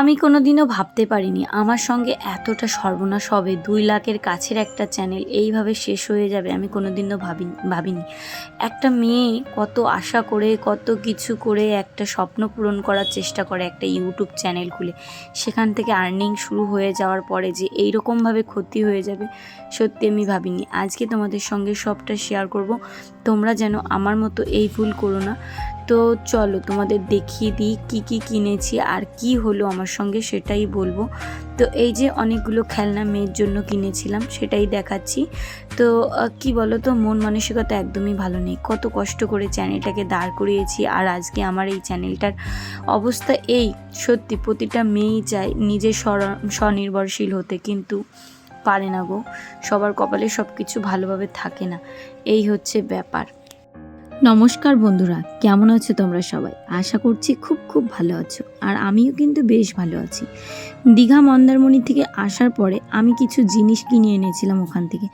আমি কোনোদিনও ভাবতে পারিনি আমার সঙ্গে এতটা সর্বনাশ হবে। দুই লাখের কাছের একটা চ্যানেল এইভাবে শেষ হয়ে যাবে আমি কোনোদিনও ভাবি ভাবিনি। একটা মেয়ে কত আশা করে, কত কিছু করে একটা স্বপ্ন পূরণ করার চেষ্টা করে একটা ইউটিউব চ্যানেল খুলে। সেখান থেকে আর্নিং শুরু হয়ে যাওয়ার পরে যে এইরকমভাবে ক্ষতি হয়ে যাবে, সত্যি আমি ভাবিনি। আজকে তোমাদের সঙ্গে সবটা শেয়ার করব। তোমরা যেন আমার মতো এই ভুল করো না। তো চলো তোমাদের দেখিয়ে দিই কী কী কিনেছি আর কি হলো আমার সঙ্গে সেটাই বলব। তো এই যে অনেকগুলো খেলনা মেয়ের জন্য কিনেছিলাম সেটাই দেখাচ্ছি। তো কি বলো তো মন মানসিকতা একদমই ভালো নেই। কত কষ্ট করে চ্যানেলটাকে দাঁড় করিয়েছি আর আজকে আমার এই চ্যানেলটার অবস্থা এই। সত্যি প্রতিটা মেয়েই চায় নিজে স্বর- স্বনির্ভরশীল হতে কিন্তু পারে না গো। সবার কপালে সব কিছু ভালোভাবে থাকে না। এই হচ্ছে ব্যাপার। নমস্কার বন্ধুরা, কেমন আছো তোমরা সবাই? আশা করছি খুব খুব ভালো আছো, আর আমিও কিন্তু বেশ ভালো আছি। দীঘা মন্দারমণি থেকে আসার পরে আমি কিছু জিনিস কিনে এনেছিলাম ওখান থেকে,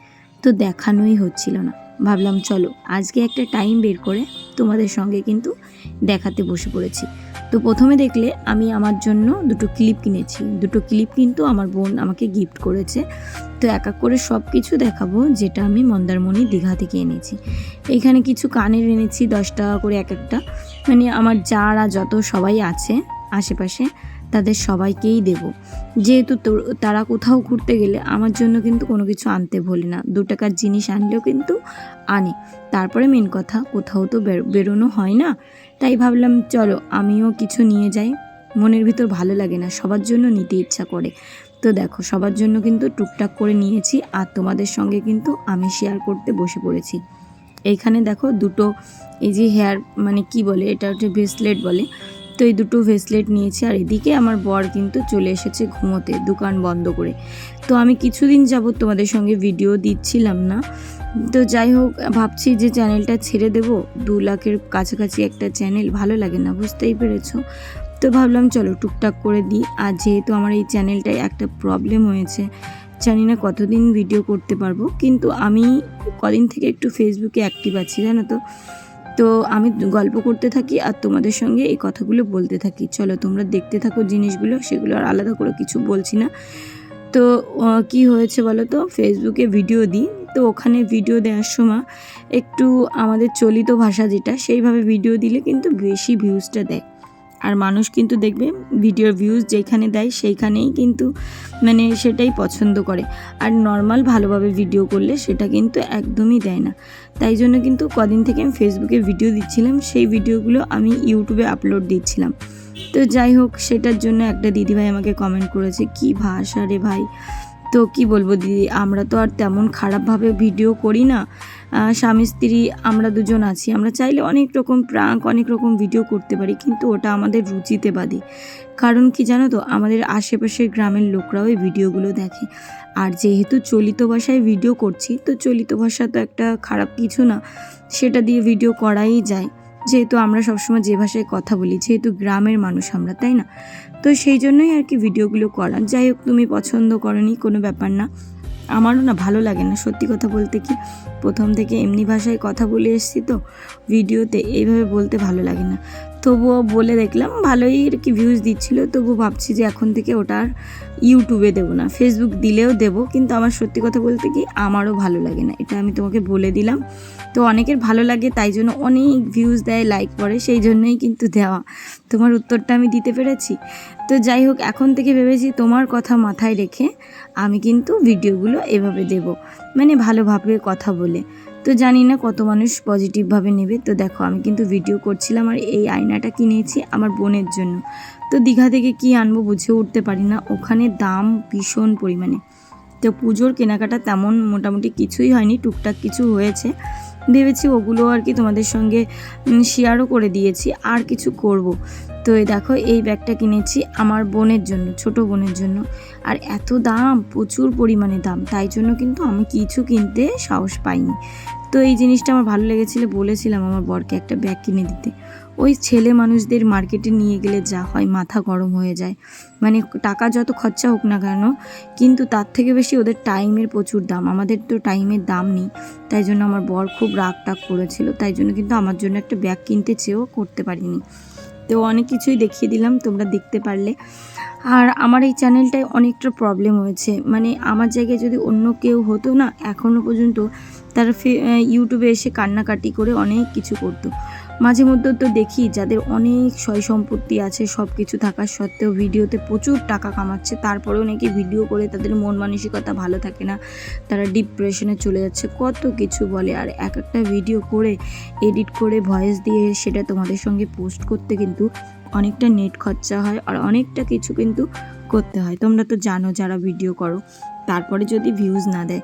তো দেখানোই হচ্ছিল না। ভাবলাম চলো, আজকে একটা টাইম বের করে তোমাদের সঙ্গে কিন্তু দেখাতে বসে পড়েছি। তো প্রথমে দেখলে আমি আমার জন্য দুটো ক্লিপ কিনেছি। দুটো ক্লিপ কিন্তু আমার বোন আমাকে গিফট করেছে। তো এক এক করে সব কিছু দেখাবো যেটা আমি মন্দারমণি দীঘা থেকে এনেছি। এখানে কিছু কানের এনেছি, দশ টাকা করে এক একটা। মানে আমার যারা যত সবাই আছে আশেপাশে তাদের সবাইকেই দেব। যেহেতু তারা কোথাও ঘুরতে গেলে আমার জন্য কিন্তু কোনো কিছু আনতে ভোলে না। দু টাকার জিনিস আনলেও কিন্তু আনে। তারপরে মেন কথা, কোথাও তো বের- বেরোনো হয় না। তাই ভাবলাম, চলো আমিও কিছু নিয়ে যাই। মনের ভিতর ভালো লাগে না, সবার জন্য নিতে ইচ্ছা করে। তো দেখো, সবার জন্য কিন্তু টুকটাক করে নিয়েছি আর তোমাদের সঙ্গে কিন্তু আমি শেয়ার করতে বসে পড়েছি। এইখানে দেখো দুটো এই যে হেয়ার মানে কি বলে, এটা হচ্ছে ব্রেসলেট বলে। তো এই দুটো ভেসলেট নিয়েছি আর এদিকে আমার বর কিন্তু চলে এসেছে ঘুমোতে, দোকান বন্ধ করে। তো আমি কিছুদিন যাবত তোমাদের সঙ্গে ভিডিও দিচ্ছিলাম না। তো যাই হোক, ভাবছি যে চ্যানেলটা ছেড়ে দেব। দু লাখের কাছাকাছি একটা চ্যানেল ভালো লাগে না, বুঝতেই পেরেছ? তো ভাবলাম চলো টুকটাক করে দিই। আর যেহেতু আমার এই চ্যানেলটায় একটা প্রবলেম হয়েছে, জানি না কতদিন ভিডিও করতে পারব। কিন্তু আমি কদিন থেকে একটু ফেসবুকে অ্যাক্টিভ আছি, জানো তো? তো আমি গল্প করতে থাকি আর তোমাদের সঙ্গে এই কথাগুলো বলতে থাকি। চলো তোমরা দেখতে থাকো জিনিসগুলো, সেগুলো আর আলাদা করে কিছু বলছি না। তো কি হয়েছে বলো তো? ফেসবুকে ভিডিও দিই। তো ওখানে ভিডিও দেওয়ার সময় একটু আমাদের চলিত ভাষা যেটা, সেইভাবে ভিডিও দিলে কিন্তু বেশি ভিউজটা দেয়। আর মানুষ কিন্তু দেখবে ভিডিওর ভিউজ যেখানে দেয় সেইখানেই কিন্তু মানে সেটাই পছন্দ করে। আর নর্মাল ভালোভাবে ভিডিও করলে সেটা কিন্তু একদমই দেয় না। তাই জন্য কিন্তু কদিন থেকে আমি ফেসবুকে ভিডিও দিচ্ছিলাম, সেই ভিডিওগুলো আমি ইউটিউবে আপলোড দিচ্ছিলাম। তো যাই হোক, সেটার জন্য একটা দিদিভাই আমাকে কমেন্ট করেছে, কি ভাষা রে ভাই? তো কি বলব দিদি, আমরা তো আর তেমন খারাপভাবে ভিডিও করি না। স্বামী, স্ত্রী, আমরা দুজন আছি। আমরা চাইলে অনেক রকম প্রাঙ্ক অনেক রকম ভিডিও করতে পারি, কিন্তু ওটা আমাদের রুচিতে বাদে। কারণ কি জানো তো, আমাদের আশেপাশের গ্রামের লোকরাও এই ভিডিওগুলো দেখে। আর যেহেতু চলিত ভাষায় ভিডিও করছি, তো চলিত ভাষা তো একটা খারাপ কিছু না, সেটা দিয়ে ভিডিও করাই যায়। যেহেতু আমরা সবসময় যে ভাষায় কথা বলি, যেহেতু গ্রামের মানুষ আমরা, তাই না? তো সেই জন্যই আর কি ভিডিওগুলো করা। যাই হোক, তুমি পছন্দ করনি, কোনো ব্যাপার না। আমারও না ভালো লাগে না। সত্যি কথা বলতে কি, প্রথম থেকে এমনি ভাষায় কথা বলে এসেছি তো, ভিডিওতে এইভাবে বলতে ভালো লাগে না। তবুও বলে দেখলাম, ভালোই আর কি ভিউজ দিচ্ছিল তবু ভাবছি যে এখন থেকে ওটা আর ইউটিউবে দেবো না ফেসবুক দিলেও দেবো, কিন্তু আমার সত্যি কথা বলতে কি, আমারও ভালো লাগে না। এটা আমি তোমাকে বলে দিলাম। তো অনেকের ভালো লাগে, তাই জন্য অনেক ভিউজ দেয় লাইক করে সেই জন্যই কিন্তু দেওয়া। তোমার উত্তরটা আমি দিতে পেরেছি? তো যাই হোক, এখন থেকে ভেবেছি তোমার কথা মাথায় রেখে আমি কিন্তু ভিডিওগুলো এভাবে দেব। মানে ভালোভাবে কথা বলে। তো জানি না কত মানুষ পজিটিভভাবে নেবে। তো দেখো, আমি কিন্তু ভিডিও করছিলাম আর এই আয়নাটা কিনেছি আমার বোনের জন্য। তো দীঘা থেকে কি আনব বুঝে উঠতে পারি না। ওখানে দাম ভীষণ পরিমাণে। তো পুজোর কেনাকাটা তেমন মোটামুটি কিছুই হয়নি, টুকটাক কিছু হয়েছে। ভেবেছি ওগুলো আর কি তোমাদের সঙ্গে শেয়ারও করে দিয়েছি। আর কিছু করব। তো এই দেখো, এই ব্যাগটা কিনেছি আমার বোনের জন্য, ছোট বোনের জন্য। আর এত দাম, প্রচুর পরিমাণে দাম। তাই জন্য কিন্তু আমি কিছু কিনতে সাহস পাইনি। তো এই জিনিসটা আমার ভালো লেগেছিল বলেছিলাম আমার বরকে একটা ব্যাগ কিনে দিতে। ওই ছেলে মানুষদের মার্কেটে নিয়ে গেলে যা হয়, মাথা গরম হয়ে যায়। মানে টাকা যত খরচা হোক না কেন, কিন্তু তার থেকে বেশি ওদের টাইমের প্রচুর দাম। আমাদের তো টাইমের দাম নেই। তাই জন্য আমার বর খুব রাগ টাগ করেছিল। তাই জন্য কিন্তু আমার জন্য একটা ব্যাগ কিনতে চেয়েও করতে পারিনি। তো অনেক কিছুই দেখিয়ে দিলাম তোমরা দেখতে পারলে। আর আমার এই চ্যানেলটায় অনেকটা প্রবলেম হয়েছে। মানে আমার জায়গায় যদি অন্য কেউ হতো না এখনও পর্যন্ত তারা ইউটিউবে এসে কান্নাকাটি করে অনেক কিছু করতো। মাঝে মধ্যে তো দেখি যাদের অনেক সয় সম্পত্তি আছে সব কিছু থাকার সত্ত্বেও ভিডিওতে প্রচুর টাকা কামাচ্ছে, তারপরেও নাকি ভিডিও করে তাদের মন মানসিকতা ভালো থাকে না, তারা ডিপ্রেশনে চলে যাচ্ছে, কত কিছু বলে। আর এক একটা ভিডিও করে, এডিট করে, ভয়েস দিয়ে সেটা তোমাদের সঙ্গে পোস্ট করতে কিন্তু অনেকটা নেট খরচা হয় আর অনেকটা কিছু কিন্তু করতে হয়। তোমরা তো জানো যারা ভিডিও করো, তারপরে যদি ভিউজ না দেয়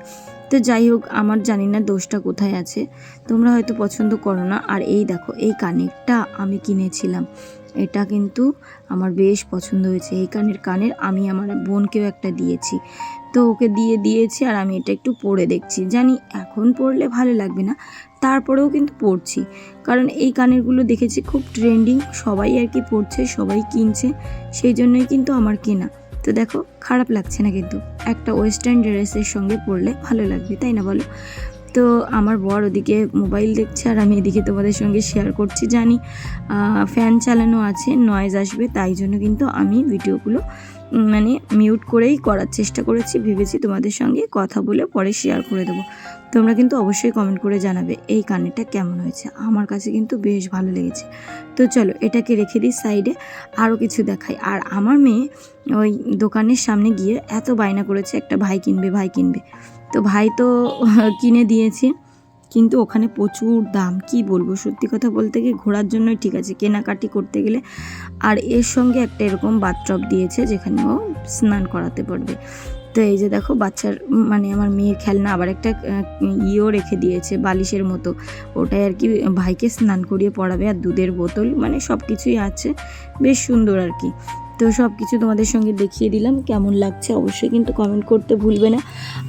তো যাই হোক, আমার জানি না দোষটা কোথায় আছে। তোমরা হয়তো পছন্দ করো না। আর এই দেখো, এই কানেরটা আমি কিনেছিলাম। এটা কিন্তু আমার বেশ পছন্দ হয়েছে। এই কানের কানের আমি আমার বোনকেও একটা দিয়েছি। তো ওকে দিয়ে দিয়েছি আর আমি এটা একটু পরে দেখছি। জানি এখন পরলে ভালো লাগবে না, তারপরেও কিন্তু পরছি। কারণ এই কানেরগুলো দেখেছি খুব ট্রেন্ডিং, সবাই আর কি পরছে, সবাই কিনছে, সেই জন্যই কিন্তু আমার কেনা। তো দেখো, খারাপ লাগছে না কিন্তু। একটা ওয়েস্টার্ন ড্রেসের সঙ্গে পরলে ভালো লাগবে, তাই না বলো? তো আমার বর ওদিকে মোবাইল দেখছে আর আমি এদিকে তোমাদের সঙ্গে শেয়ার করছি, জানি। ফ্যান চালানো আছে নয়েজ আসবে, তাই জন্য কিন্তু আমি ভিডিওগুলো মানে মিউট করেই করার চেষ্টা করেছি, ভেবেছি তোমাদের সঙ্গে কথা বলে পরে শেয়ার করে দেবো। তোমরা কিন্তু অবশ্যই কমেন্ট করে জানাবে, এই কানেরটা কেমন হয়েছে? আমার কাছে কিন্তু বেশ ভালো লেগেছে। তো চলো, এটাকে রেখে দিই সাইডে আরও কিছু দেখাই। আর আমার মেয়ে ওই দোকানের সামনে গিয়ে এত বায়না করেছে, একটা ভাই কিনবে ভাই কিনবে। তো ভাই তো কিনে দিয়েছে। কিন্তু ওখানে প্রচুর দাম, কি বলব? সত্যি কথা বলতে গিয়ে ঘোরার জন্যই ঠিক আছে। কেনাকাটি করতে গেলে আর এর সঙ্গে একটা এরকম বাথটব দিয়েছে যেখানে ও স্নান করাতে পারবে। তো এই যে দেখো, বাচ্চার মানে আমার মেয়ের খেলনা আবার একটা ইয়েও রেখে দিয়েছে, বালিশের মতো। ওটাই আর কি ভাইকে স্নান করিয়ে পড়াবে আর দুধের বোতল মানে সব কিছুই আছে। বেশ সুন্দর আর কি। তো সব কিছু তোমাদের সঙ্গে দেখিয়ে দিলাম, কেমন লাগছে অবশ্যই কিন্তু কমেন্ট করতে ভুলবে না।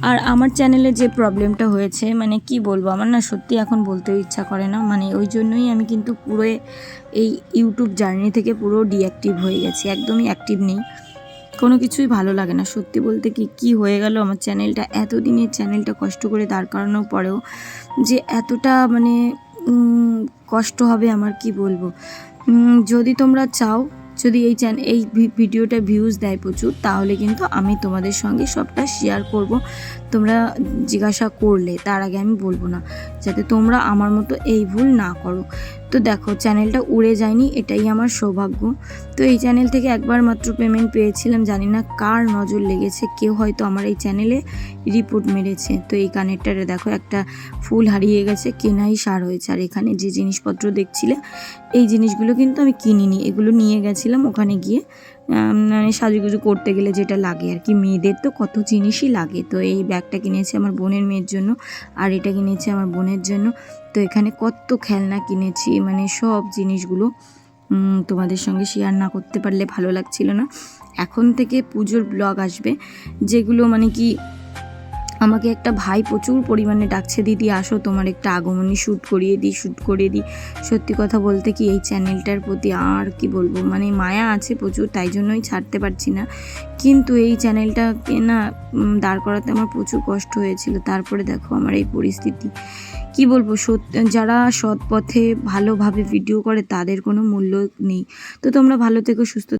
আর আমার চ্যানেলে যে প্রবলেমটা হয়েছে মানে কি বলব, আমার না সত্যি এখন বলতেও ইচ্ছা করে না মানে ওই জন্যই আমি কিন্তু পুরো এই ইউটিউব জার্নি থেকে পুরো ডিঅ্যাক্টিভ হয়ে গেছি, একদমই অ্যাক্টিভ নেই। কোনো কিছুই ভালো লাগে না, সত্যি বলতে কি কি হয়ে গেল আমার চ্যানেলটা এতদিনের চ্যানেলটা কষ্ট করে দাঁড় করানোর পরেও যে এতটা মানে কষ্ট হবে আমার কি বলব। যদি তোমরা চাও যদি এই চ্যান এই ভিডিওটা ভিউজ দেয় প্রচুর, তাহলে কিন্তু আমি তোমাদের সঙ্গে সবটা শেয়ার করব। তোমরা জিজ্ঞাসা করলে, তার আগে আমি বলব না, যাতে তোমরা আমার মতো এই ভুল না করো। তো দেখো চ্যানেলটা উড়ে যায়নি, এটাই আমার সৌভাগ্য। তো এই চ্যানেল থেকে একবার মাত্র পেমেন্ট পেয়েছিলাম, জানি না কার নজর লেগেছে, কেউ হয়তো আমার এই চ্যানেলে রিপোর্ট মেরেছে। তো এই কানেরটারে দেখো, একটা ফুল হারিয়ে গেছে, কেনাই সার হয়েছে। আর এখানে যে জিনিসপত্র দেখছিলে, এই জিনিসগুলো কিন্তু আমি কিনিনি, এগুলো নিয়ে গেছিলাম। ওখানে গিয়ে মানে সাজুগুজু করতে গেলে যেটা লাগে আর কি। মেয়েদের তো কত জিনিসই লাগে। তো এই ব্যাগটা কিনেছি আমার বোনের মেয়ের জন্য আর এটা কিনেছি আমার বোনের জন্য। তো এখানে কত খেলনা কিনেছি মানে সব জিনিসগুলো তোমাদের সঙ্গে শেয়ার না করতে পারলে ভালো লাগছিল না। এখন থেকে পুজোর ব্লগ আসবে, যেগুলো মানে কি আমাকে একটা ভাই প্রচুর পরিমাণে ডাকছে, দিদি, আসো, তোমার একটা আগমনী শ্যুট করিয়ে দিই, শ্যুট করিয়ে দিই। সত্যি কথা বলতে কি, এই চ্যানেলটার প্রতি আর কি বলব? মানে মায়া আছে প্রচুর, তাই জন্যই ছাড়তে পারছি না। কিন্তু এই চ্যানেলটাকে না দাঁড় করাতে আমার প্রচুর কষ্ট হয়েছিল। তারপরে দেখো আমার এই পরিস্থিতি। কি বলব সত্য যারা সৎ পথে ভালোভাবে ভিডিও করে, তাদের কোনো মূল্য নেই। তো তোমরা ভালো থেকো, সুস্থ